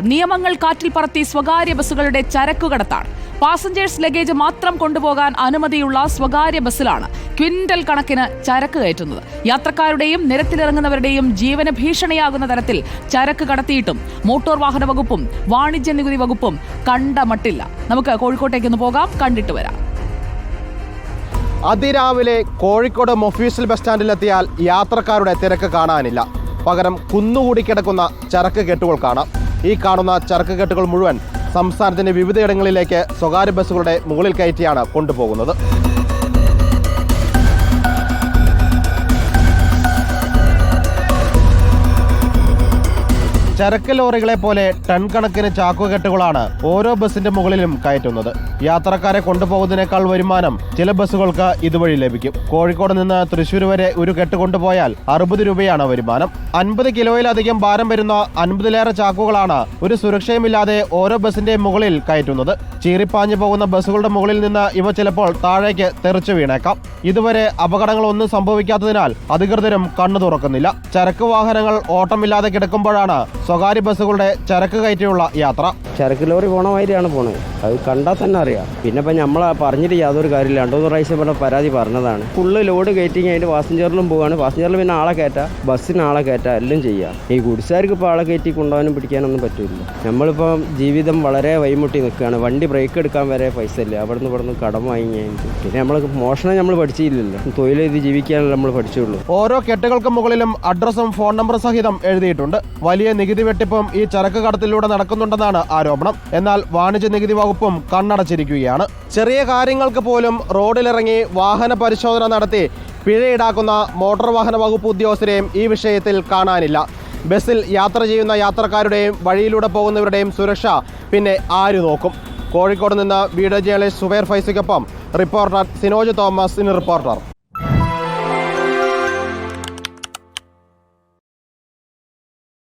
നിയമങ്ങൾ കാറ്റിൽ പറത്തി സ്വകാര്യ ബസ്സുകളുടെ ചരക്കു കടത്താണ് പാസഞ്ചേഴ്സ് ലഗേജ് മാത്രം കൊണ്ടുപോകാൻ അനുമതിയുള്ള സ്വകാര്യ ബസ്സിലാണ് ക്വിന്റൽ കണക്കിന് ചരക്ക് കയറ്റുന്നത്. യാത്രക്കാരുടെയും നിരത്തിലിറങ്ങുന്നവരുടെയും ജീവന ഭീഷണിയാകുന്ന തരത്തിൽ ചരക്ക് കടത്തിയിട്ടും മോട്ടോർ വാഹന വകുപ്പും വാണിജ്യ നികുതി വകുപ്പും കണ്ടമട്ടില്ല. നമുക്ക് കോഴിക്കോട്ടേക്കൊന്ന് പോകാം കണ്ടിട്ട് വരാം. അതിരാവിലെ കോഴിക്കോട് മൊഫീസൽ ബസ് സ്റ്റാൻഡിലെത്തിയാൽ യാത്രക്കാരുടെ തിരക്ക് കാണാനില്ല. പകരം കുന്നുകൂടി കിടക്കുന്ന ചരക്ക് കെട്ടുകൾ കാണാം ഈ കാണുന്ന ചരക്ക് കെട്ടുകൾ മുഴുവൻ സംസ്ഥാനത്തിന്റെ വിവിധയിടങ്ങളിലേക്ക് സ്വകാര്യ ബസ്സുകളുടെ മുകളിൽ കയറ്റിയാണ് കൊണ്ടുപോകുന്നത്. ചരക്ക് ലോറികളെ പോലെ ടൺ കണക്കിന് ചാക്കുകെട്ടുകളാണ് ഓരോ ബസിന്റെ മുകളിലും കയറ്റുന്നത്. യാത്രക്കാരെ കൊണ്ടുപോകുന്നതിനേക്കാൾ വരുമാനം ചില ബസ്സുകൾക്ക് ഇതുവഴി ലഭിക്കും. കോഴിക്കോട് നിന്ന് തൃശൂർ വരെ ഒരു കെട്ട് കൊണ്ടുപോയാൽ അറുപത് രൂപയാണ് വരുമാനം. അൻപത് കിലോയിലധികം ഭാരം വരുന്ന അൻപതിലേറെ ചാക്കുകളാണ് ഒരു സുരക്ഷയുമില്ലാതെ ഓരോ ബസിന്റെ മുകളിൽ കയറ്റുന്നത്. ചീറിപ്പാഞ്ഞു പോകുന്ന ബസ്സുകളുടെ മുകളിൽ നിന്ന് ഇവ ചിലപ്പോൾ താഴേക്ക് തെറിച്ചു വീണേക്കാം. ഇതുവരെ അപകടങ്ങളൊന്നും സംഭവിക്കാത്തതിനാൽ അധികൃതരും കണ്ണു തുറക്കുന്നില്ല. ചരക്ക് വാഹനങ്ങൾ ഓട്ടമില്ലാതെ കിടക്കുമ്പോഴാണ് സ്വകാര്യ ബസ്സുകളുടെ ചരക്ക് കയറ്റിയുള്ള യാത്ര. ചരക്ക് ലോറി പോണ മാതിരിയാണ് പോണത് അത് കണ്ടാൽ തന്നെ അറിയാം. പിന്നെ ഇപ്പം നമ്മൾ പറഞ്ഞിട്ട് യാതൊരു കാര്യമില്ല. രണ്ടു പ്രാവശ്യം പറഞ്ഞ പരാതി പറഞ്ഞതാണ്. ഫുള്ള് ലോഡ് കയറ്റി അതിന്റെ പാസഞ്ചറിലും പോവാണ്. പാസഞ്ചറിൽ പിന്നെ ആളെ കയറ്റാം ബസ്സിന് ആളെ കയറ്റാം എല്ലാം ചെയ്യാം. ഈ ഗുഡ്സുകാർക്ക് ഇപ്പോൾ ആളെ കയറ്റി കൊണ്ടുപോകാനും പിടിക്കാനൊന്നും പറ്റില്ല. നമ്മളിപ്പം ജീവിതം വളരെ വൈമുട്ടി നിൽക്കുകയാണ്. വണ്ടി ബ്രേക്ക് എടുക്കാൻ വരെ പൈസ ഇല്ല. അവിടെ നിന്ന് ഇവിടെ നിന്ന് കടം വാങ്ങി പിന്നെ നമ്മൾ മോഷണം നമ്മൾ പഠിച്ചില്ലല്ലോ. തൊഴിൽ ചെയ്ത് ജീവിക്കാനല്ല നമ്മൾ പഠിച്ചുള്ളൂ. ഓരോ കെട്ടുകൾക്ക് മുകളിലും അഡ്രസ്സും ഫോൺ നമ്പർ സഹിതം എഴുതിയിട്ടുണ്ട്. വലിയ നികുതി വെട്ടിപ്പും ഈ ചരക്ക് കടത്തിലൂടെ നടക്കുന്നുണ്ടെന്നാണ് ആരോപണം. എന്നാൽ വാണിജ്യ നികുതി വകുപ്പും കണ്ണടച്ചിരിക്കുകയാണ്. ചെറിയ കാര്യങ്ങൾക്ക് പോലും റോഡിലിറങ്ങി വാഹന പരിശോധന നടത്തി പിഴ ഈടാക്കുന്ന മോട്ടോർ വാഹന വകുപ്പ് ഉദ്യോഗസ്ഥരെയും ഈ വിഷയത്തിൽ കാണാനില്ല. ബസ്സിൽ യാത്ര ചെയ്യുന്ന യാത്രക്കാരുടെയും വഴിയിലൂടെ പോകുന്നവരുടെയും സുരക്ഷ പിന്നെ ആര് നോക്കും? കോഴിക്കോട് നിന്ന് video journalist Zubair ഫൈസിക്കൊപ്പം reporter Sinoj Thomas in reporter.